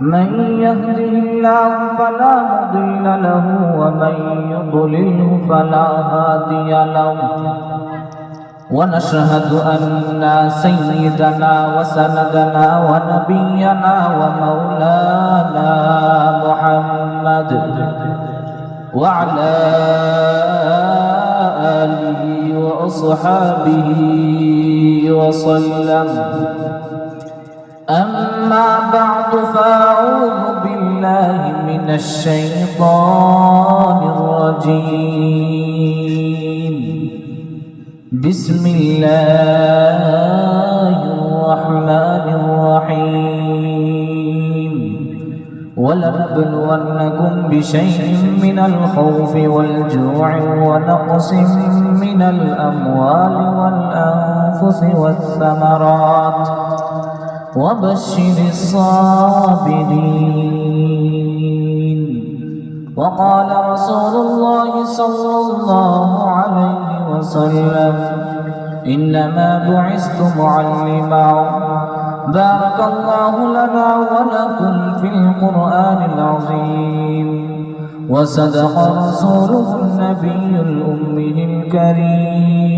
من يهده الله فلا مضل له ومن يضلله فلا هادي له. ونشهد أن سيدنا وسندنا ونبينا ومولانا محمد وعلى آله وأصحابه وسلم. أما بعد فأعوذ بالله من الشيطان الرجيم. بسم الله الرحمن الرحيم. ولنبلونكم بشيء من الخوف والجوع ونقص من الأموال والأنفس والثمرات. وبشر الصابرين. وقال رسول الله صلى الله عليه وسلم إنما بعثت معلما. بارك الله لنا ولكم في القرآن العظيم. وصدق رسوله النبي الأمي الكريم.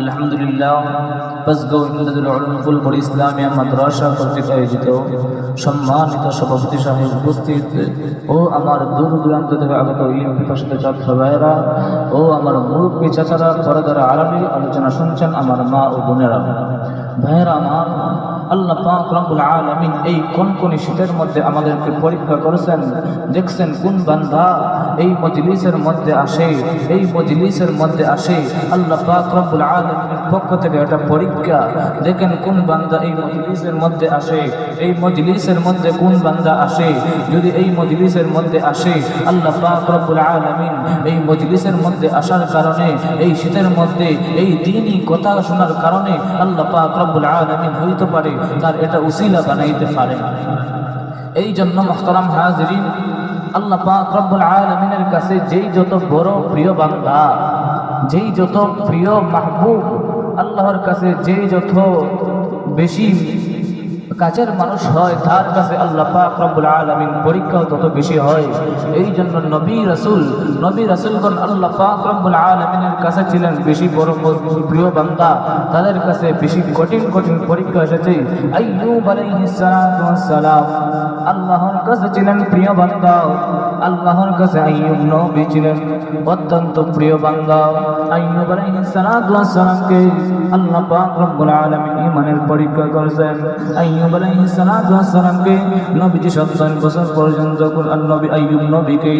আলহামদুলিল্লাহ বাসগাঁও ইমদাদুল বড় ইসলামিয়া মাদ্রাসা কর্তৃক আয়োজিত সম্মানিত সভাপতি সাহেব উপস্থিত। ও আমার দূর দূরান্ত থেকে আগত ইলিম বিকশিত ছাত্র ভাইয়েরা, ও আমার মুরব্বী চাচারা দ্বারা আরবি আলোচনা শুনছেন আমার মা ও বোনেরা। ভাইয়েরা আমার আল্লাহ পাক রব্বুল আলামিন এই কনকনে শীতের মধ্যে আমাদেরকে পরীক্ষা করেছেন। দেখছেন কোন বান্দা এই মজলিসের মধ্যে আসে, এই মজলিসের মধ্যে আসে। আল্লাহ পাক রব্বুল আলামিনের পক্ষ থেকে একটা পরীক্ষা। দেখেন কোন বান্দা এই মজলিসের মধ্যে আসে, এই মজলিসের মধ্যে কোন বান্দা আসে। যদি এই মজলিসের মধ্যে আসে, আল্লাহ পাক রব্বুল আলামিন এই মজলিসের মধ্যে আসার কারণে, এই শীতের মধ্যে এই দিনই কথা শোনার কারণে আল্লাহ পাক রব্বুল আলামিন হইতে পারে। তার এটা উসিলা বানাইতে পারে। এই জন্য মোহতারাম হাজরিন, আল্লাহ পাক আলামিনের কাছে যেই যত বড় প্রিয় বান্দা, যেই যত প্রিয় মাহবুব, আল্লাহর কাছে যেই যত বেশি কাছের মানুষ হয়, তার কাছে আল্লাহ পাক রব্বুল আলামিন পরীক্ষাও তত বেশি হয়। এই জন্য নবী রাসূল, নবী রাসূলগণ আল্লাহ পাক রব্বুল আলামিনের কাছে ছিলেন বেশি বড় প্রিয় বান্দা। তাদের কাছে বেশি কঠিন কঠিন পরীক্ষা এসেছে। আইয়ুব আলাইহিস সালাম আল্লাহর কাছে ছিলেন প্রিয় বান্দা। আল্লাহর কাছে আইয়ুব নবী ছিলেন অত্যন্ত প্রিয় বান্দা। আইয়ুব আলাইহিস সালামকে আল্লাহ পাক রব্বুল আলামিন ঈমানের পরীক্ষা করেছেন। আইয়ুব আলাইহিস নবীজি 70 বছর পর্যন্ত কোন নবী আইয়ুব নবীকে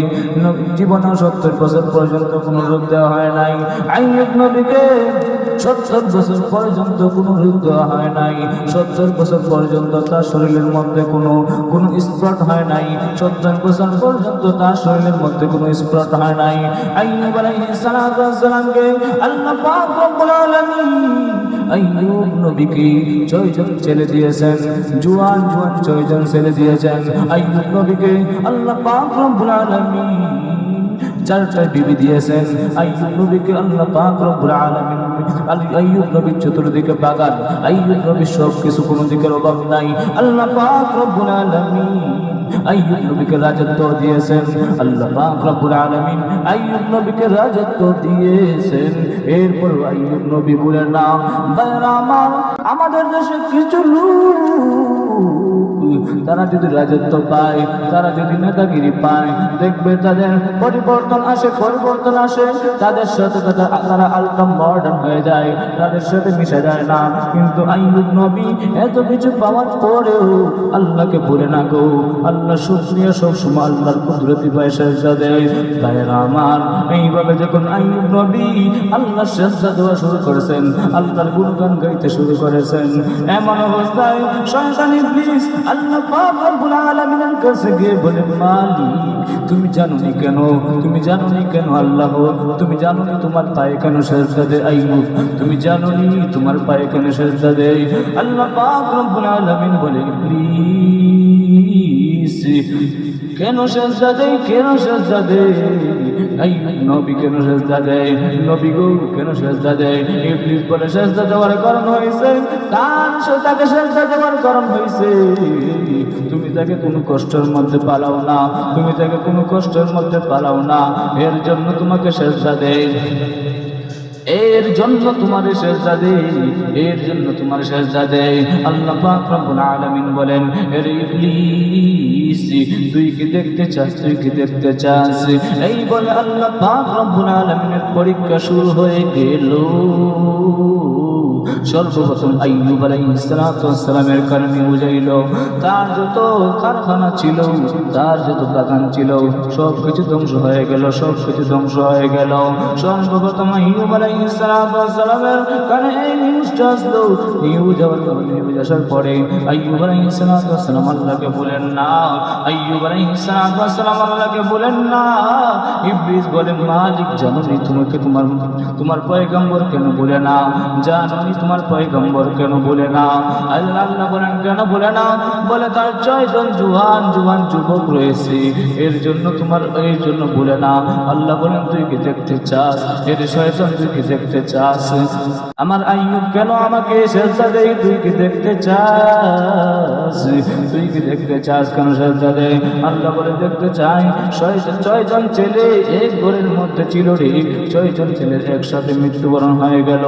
জীবনে 70 বছর পর্যন্ত কোনো রোগ দেওয়া হয় নাই। আইয়ুব নবীকে 70 বছর পর্যন্ত কোনো রোগ দেওয়া হয় নাই। 70 বছর পর্যন্ত তার শরীরের মধ্যে কোনো কোনো স্পট হয় নাই। 70 বছর পর্যন্ত তার শরীরের মধ্যে কোনো স্পট হয় নাই। আইয়ুব আলাইহিস আল্লাহ পাক রব্বুল আলামিন আইয়ুব নবীকে ছয়জন ছেলে দিয়েছেন, জুয়ান জুয়ান ছয়জন ছেলে দিয়েছেন। আইয়ুব নবীকে আল্লাহ পাক রব্বুল আলামিন চারটা বিবি দিয়েছেন। আইয়ুব নবীকে আল্লাহ পাক রব্বুল আলামিন আইয়ুব নবীর চতুর্দিকে বাগান, আইয়ুব নবীর সব কিছু কোনো দিকের অভাব নাই। আল্লাহ পাক রব্বুল আলামিন আইয়ুব নবীকে রাজত্ব দিয়েছেন। আল্লাহ পাক রব্বুল আলামিন আইয়ুব নবীকে রাজত্ব দিয়েছেন। এরপর আইয়ুব নবী বলে নাম আমার, আমাদের দেশে কিছু লোক তারা যদি রাজত্ব পায়, তারা যদি নেতাগিরি পায়, দেখবে তাদের পরিবর্তন আসে পরিবর্তন আসে। তাদের সাথে তারা আলকাম মডার্ন হয়ে যায়, তাদের সাথে মিশে যায় না। কিন্তু আইয়ুব নবী এত কিছু পাওয়ার পরেও আল্লাহকে বলে না গো। আল্লাহ শুক্রিয়া সবসময় আল্লাহর কুদরতি পয়সা দেয়। ভাইয়েরা আমার, এইভাবে যখন আইয়ুব নবী আল্লাহ শ্রেষ্ঠা দেওয়া শুরু করেছেন, আল্লাহর গুণগান গাইতে শুরু করেছেন, এমন অবস্থায় শয়তান ইবলিস আল্লাহ পাক রব্বুল আলামিনের কাছে গিয়ে বলে, মালিক, তুমি জানো নি কেন? তুমি জানো নি কেন আল্লাহ? তুমি জানো নি তোমার পায়ে কেন সেজদা দেয় আইয়ুব? তুমি জানো নি তোমার পায়ে কেন সেজদা দেয়? আল্লাহ পাক রব্বুল আলামিন বলে ইবলিস কেন সেজদা দেয়, কেন সেজদা দেয়? এই নবী কেন সেজদা দেয়? নবী গো, কেন সেজদা দেয়? ইবলিস বলে সেজদা দেওয়ার কারণ হয়েছে, তার তাকে সেজদা দেওয়ার কারণ হয়েছে। তুমি তাকে কোনো কষ্টের মধ্যে পালাও না, তুমি তাকে কোনো কষ্টের মধ্যে পালাও না, এর জন্য তোমাকে সেজদা দেয়। এর জন্য তোমার সেজদা দেই এর জন্য তোমার সেজদা দেই আল্লাহ পাক রব্বুল আলামিন বলেন, এর ইবলিস তুই কি দেখতে চাস, তুই কি দেখতে চাস? এই বলে আল্লাহ পাক রব্বুল আলামিনের পরীক্ষা শুরু হয়ে গেল। সর্বপ্রথম আইয়ুব আলাইহিস সালামের কারণে বুঝাইল, তার যত কারখানা ছিল, তার যত বাগান ছিল সব কিছু ধ্বংস হয়ে গেল সব কিছু ধ্বংস হয়ে গেল। সর্বপ্রথম আইয়ুব আলাইহিস সালামের কানে এই নিউজটা আসলো। নিউজ আবার নিউজ আসার পরে আইয়ুব আলাইহিস সালাম আল্লাহকে বলেন, না বলেন না। মালিক তোমার পয়গম্বর কেন বলে না? জানো নি তোমার পয়গম্বর কেন বলে না? আল্লাহ আল্লাহ বলেন, কেন বলে না? বলে তার ছয়জন জুয়ান জুয়ান যুবক রয়েছে। এর জন্য তোমার, এর জন্য বলে না। আল্লাহ বলেন, তুই কি দেখতে চাস? এর শয়তান তুই কি দেখতে চাস? আমার আইয়ুব কেন আমাকে সেজদা দেই তুই কি দেখতে চাস? তুই কি দেখতে চাস কেন সেজদা দে আল্লাহ বলে, দেখতে চাই। ছয়জন ছয়জন ছেলে, এক ঘরের মধ্যে রে ছয়জন ছেলের একসাথে মৃত্যুবরণ হয়ে গেল।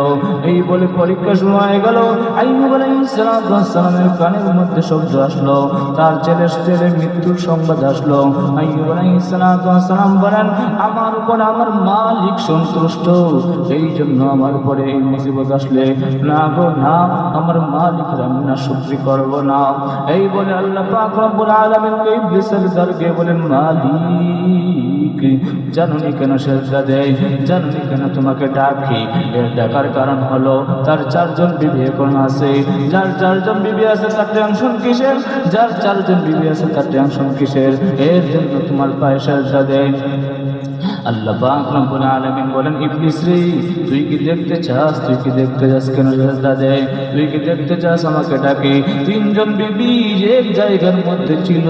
এই বলে পরীক্ষা শুরু হয়ে গেল আইয়ুব আলাইহিস সালামের কানের মধ্যে শব্দ আসলো। তার ছেলের ছেলে মৃত্যুর সংবাদ আসলো। আইয়ুব আলাইহিস সালাম বলেন, আমার উপর আমার মালিক সন্তুষ্ট। এই জন্য আমার উপরে এই মুসিবত আসলে। না গো, না, আমার মালিক আমি না শুকরি করব না। এই বলে আল্লাহ পাক রব্বুল আলামিন কে ইবলিসের দরগে বলেন, মালিক। জানুনি কেন সেজদা দেয়? জানুনি কেন তোমাকে ডাকি? এর ডাকার কারণ হলো, তার চারজন বিবি এখন আছে। যার চারজন বিবি আছে, তার টেনশন কিসের? যার চারজন বিবি আছে, তার টেনশন কিসের? এর জন্য তোমার পায়ে সেজদা দেয়। আল্লাহ পাক রব্বুল আলামিন বলেন, ইবলিস রে, তুই কি দেখতে চাস? তুই কি দেখতে চাস কেন সেজদা দেয় তুই কি দেখতে চাস আমাকে ডাকে? তিনজন বিবি এক জায়গার মধ্যে ছিল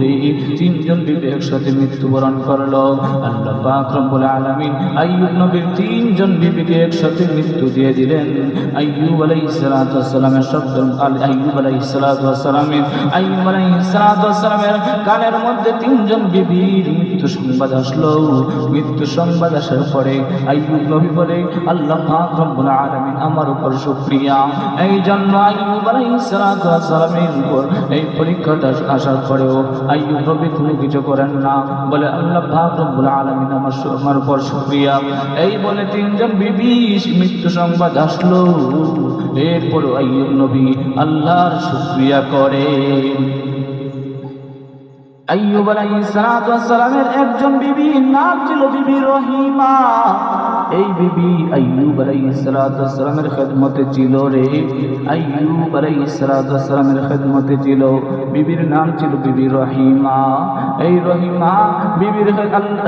রে, তিনজন বিবি একসাথে মৃত্যুবরণ করল। আল্লাহ পাক রব্বুল আলামিন আইয়ুব নবীর তিনজন বিবিকে একসাথে মৃত্যু দিয়ে দিলেন। আইয়ুব আলাইহিস সালাতু ওয়াসসালামের শব্দ আইয়ুব আলাইহিস সালাতু ওয়াসসালামের আইয়ুব আলাইহিস সালাতু ওয়াসসালামের কানের মধ্যে তিনজন বিবির মৃত্যু সংবাদ আসলো। মৃত্যু সংবাদ আসার পরে আইয়ুব নবী বলে, আল্লাহ পাক রব্বুল আলামিন আমার উপর শুকরিয়া এই জন্য আইয়ুব আলাইহিস ওয়াসসালামের উপর এই পরীক্ষাটা আসার পরেও আইয়ুব নবী কোনো কিছু করেন না। বলে, আল্লাহ পাক রব্বুল আলামিন আমার আমার উপর শুকরিয়া এই বলে তিনজন বিবি মৃত্যু সংবাদ আসলো। এরপর আইয়ুব নবী আল্লাহর শুকরিয়া করে আইয়ুব আলাইহিস সালামের একজন বিবি নাম ছিল বিবি রহিমা। এই বিবি আইয়ুব আলাইহিস সালাতু ওয়াস খেদমতে ছিল রে। আইয়ুব আলাইহিস সালাতু ওয়াস খেদমতে ছিল। বিবির নাম ছিল বিবি রহিমা। এই রহিমা বিবির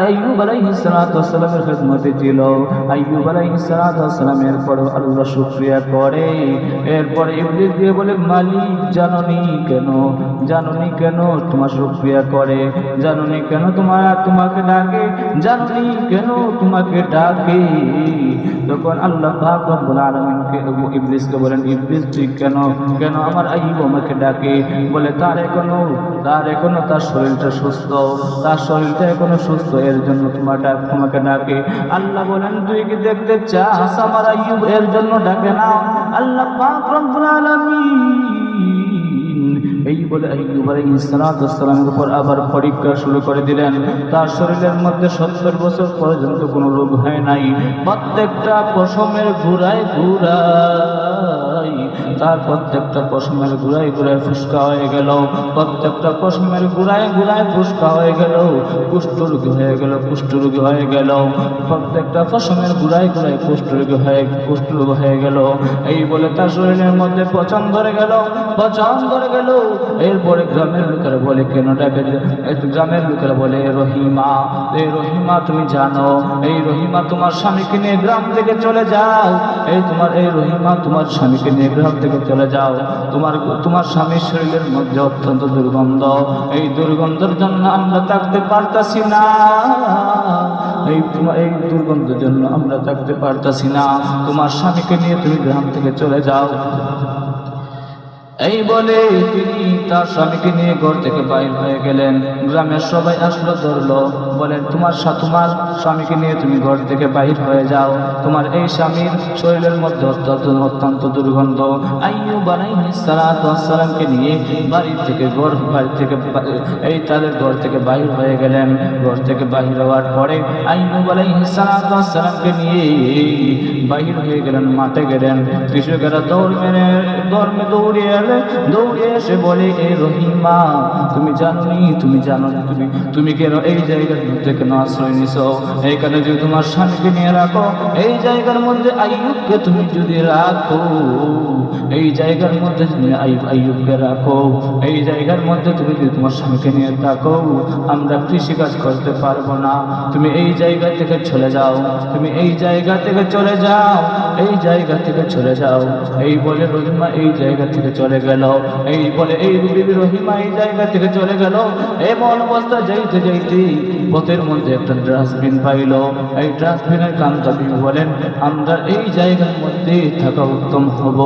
আইয়ুব আলাইহিস সালাতু ওয়াস সালামের খেদমতে ছিল। আইয়ুব আলাইহিস সালাতু ওয়াস পর আল্লাহ শুকরিয়া করে। এরপর ইবলিস দিয়ে বলে, মালিক, জাননি কেন? জাননি কেন তোমার শুকরিয়া করে? জাননি কেন তোমার তোমাকে ডাকে? জাননি কেন তোমাকে ডাকে? তখন আল্লাহ রব্বুল আলামিনকে ইবলিসকে বলেন, ইবলিস, তুই কেন কেন আমার আইয়ুব আমাকে ডাকে? বলে, তার এখনও তার এখনও তার শরীরটা সুস্থ। তার শরীরটা এখনও সুস্থ। এর জন্য তোমার ডাক তোমাকে ডাকে। আল্লাহ বলেন, তুই কি দেখতে চাস আমার আইব এর জন্য ডাকে না? আল্লাহ পাক রব্বুল আলামিন এই বলে আইয়ুব আলাইহিসসালামের উপর আবার পরীক্ষা শুরু করে দিলেন। তার শরীরের মধ্যে সত্তর বছর পর্যন্ত কোনো রোগ হয় নাই। প্রত্যেকটা পশমের ঘুরায় ঘুরাই তার প্রত্যেকটা পশমের ঘুরায় ঘুরায় ফুসকা হয়ে গেল। প্রত্যেকটা পশমের ঘুরায় ঘুরায় ফুসকা হয়ে গেল। কুষ্ঠরোগী হয়ে গেল, কুষ্ঠরোগী হয়ে গেল। প্রত্যেকটা পশমের ঘুরায় ঘুরায় কুষ্ঠরোগী হয়ে, কুষ্ঠরোগ হয়ে গেল। এই বলে তার শরীরের মধ্যে পচন ধরে গেল, পচন ধরে গেল। এরপরে গ্রামের লোকেরা বলে, কেন ডাকে গ্রামের লোকেরা বলে, "এ রহিমা এই রহিমা, তুমি জানো, এই রহিমা তোমার স্বামীকে নিয়ে গ্রাম থেকে চলে যাও। এই তোমার, এই রহিমা তোমার স্বামীকে গ্রাম থেকে চলে যাও। তোমার তোমার স্বামীর শরীরের মধ্যে অত্যন্ত দুর্গন্ধ। এই দুর্গন্ধের জন্য আমরা থাকতে পারতাছি না। এই তোমার এই দুর্গন্ধের জন্য আমরা থাকতে পারতাছি না। তোমার স্বামীকে নিয়ে তুমি গ্রাম থেকে চলে যাও। এই বলে তিনি তার স্বামীকে নিয়ে ঘর থেকে বাইর হয়ে গেলেন। গ্রামের সবাই আসলো, ধরলো, বলেন, তোমার তোমার স্বামীকে নিয়ে তুমি ঘর থেকে বাইর হয়ে যাও। তোমার এই স্বামীর শরীরের মধ্যে অত্যন্ত দুর্গন্ধ। আইয়ু বানাই সালামকে নিয়ে বাড়ি থেকে ঘর বাড়ি থেকে এই তাদের ঘর থেকে বাহির হয়ে গেলেন। ঘর থেকে বাহির হওয়ার পরে আইয়ু বালাই সালামকে নিয়ে বাহির হয়ে গেলেন, মাঠে গেলেন। কৃষকেরা দৌড় মেরে, দৌড় দৌড়িয়ে এলে দৌড়িয়ে এসে বলে এ রহিমা তুমি জানি তুমি জানো তুমি। তুমি কেন এই জায়গার মধ্যে কেন আশ্রয় নিছো? এইখানে যদি তোমার স্বামীকে নিয়ে রাখো, এই জায়গার মধ্যে আইয়ুবকে তুমি যদি রাখো। এই জায়গার মধ্যে তুমি আইয়ুব আইয়ুবকে রাখো। এই জায়গার মধ্যে তুমি যদি তোমার স্বামীকে নিয়ে থাকো, আমরা কৃষিকাজ করতে পারব না। তুমি এই জায়গা থেকে চলে যাও। তুমি এই জায়গা থেকে চলে যাও। এই জায়গা থেকে চলে যাও। এই বলে রহিমা এই জায়গা থেকে চলে গেল। এই বলে এই বিবি রহিমা এই জায়গা থেকে চলে গেল। এমন অবস্থা যাইতে যাইতে পথের মধ্যে একটা ডাস্টবিন পাইল। এই ডাস্টবিনের কান্তা বলেন, আমরা এই জায়গার মধ্যে থাকা উত্তম হব।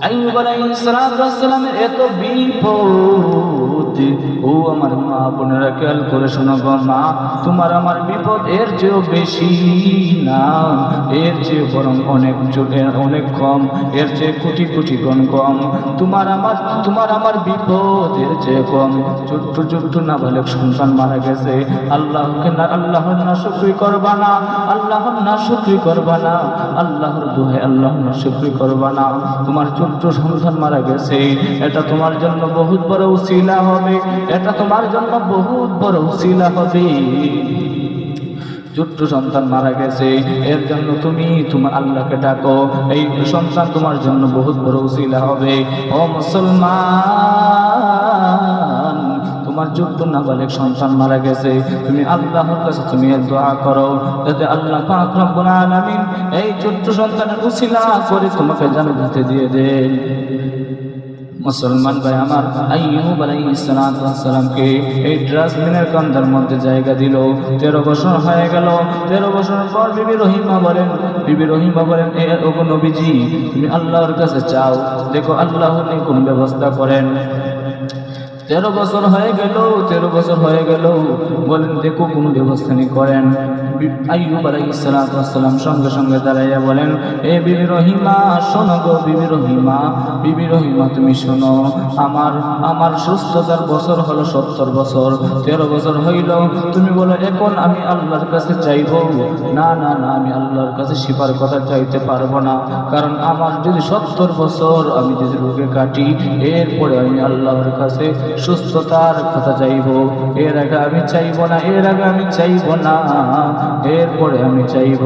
আইয়ুব আলাইহিস সালাতু ওয়াস সালামের এত বিপদ ও আমার মা, বোনেরা খেয়াল করে শোনো গো মা, তোমার আমার বিপদ এর চেয়েও বেশি না। এর চেয়ে বরং অনেক অনেক কম, এর চেয়ে কোটি কোটি গণ কম। তোমার আমার তোমার আমার বিপদ এর চেয়ে কম। ছোট্ট ছোট্ট নাবালক সন্তান মারা গেছে। আল্লাহকে না, আল্লাহর না শুক্রি করবা না, আল্লাহর না শুক্রি করবা না, আল্লাহর দোহে আল্লাহর না শুক্রি করবা না। তোমার ছোট্ট সন্তান মারা গেছে, এটা তোমার জন্য বহুত বড় উসিলা হবে। এটা তোমার জন্য বহুত বড় উসিলা হবে। ছোট্ট সন্তান মারা গেছে, এর জন্য তুমি তোমার আল্লাহকে ডাকো। এই সন্তান তোমার জন্য বহুত বড় উসিলা হবে। ও মুসলমান, তোমার ছোট্ট নাবালিক সন্তান মারা গেছে। তুমি আল্লাহর কাছে তুমি দোয়া করো। যাতে আল্লাহ এই ছোট্ট সন্তানের উসিলা করে তোমাকে জান্নাতে দিয়ে দেন। মুসলমান ভাই আমার, আইয়ুব আলাইহিস সালামকে এই ডাস্টবিনের কান্দার মধ্যে জায়গা দিল। তেরো বছর হয়ে গেল, তেরো বছর পর বিবি রহিমা বলেন, বিবি রহিমা বলেন, এ ওগো নবীজি, তুমি আল্লাহর কাছে চাও, দেখো আল্লাহ কোন ব্যবস্থা করেন। তেরো বছর হয়ে গেল, তেরো বছর হয়ে গেল, বলেন দেখো কোনো ব্যবস্থা নেই, করেন। আলাইহিসসালাম সঙ্গে সঙ্গে দাঁড়াইয়া বলেন, এ বিবি রহিমা, শোনো গো বিবি রহিমা বিবি রহিমা, তুমি শোনো, আমার আমার সুস্থতার বছর হলো সত্তর বছর, তেরো বছর হইল, তুমি বলো, এখন আমি আল্লাহর কাছে চাইব? না না না, আমি আল্লাহর কাছে শিপার কথা চাইতে পারব না, কারণ আমার যদি সত্তর বছর আমি যদি রোগে কাটি, এরপরে আমি আল্লাহর কাছে সুস্থতার কথা চাইব। এর আগে আমি চাইব না, এর আগে আমি চাইব না, এরপরে আমি চাইব।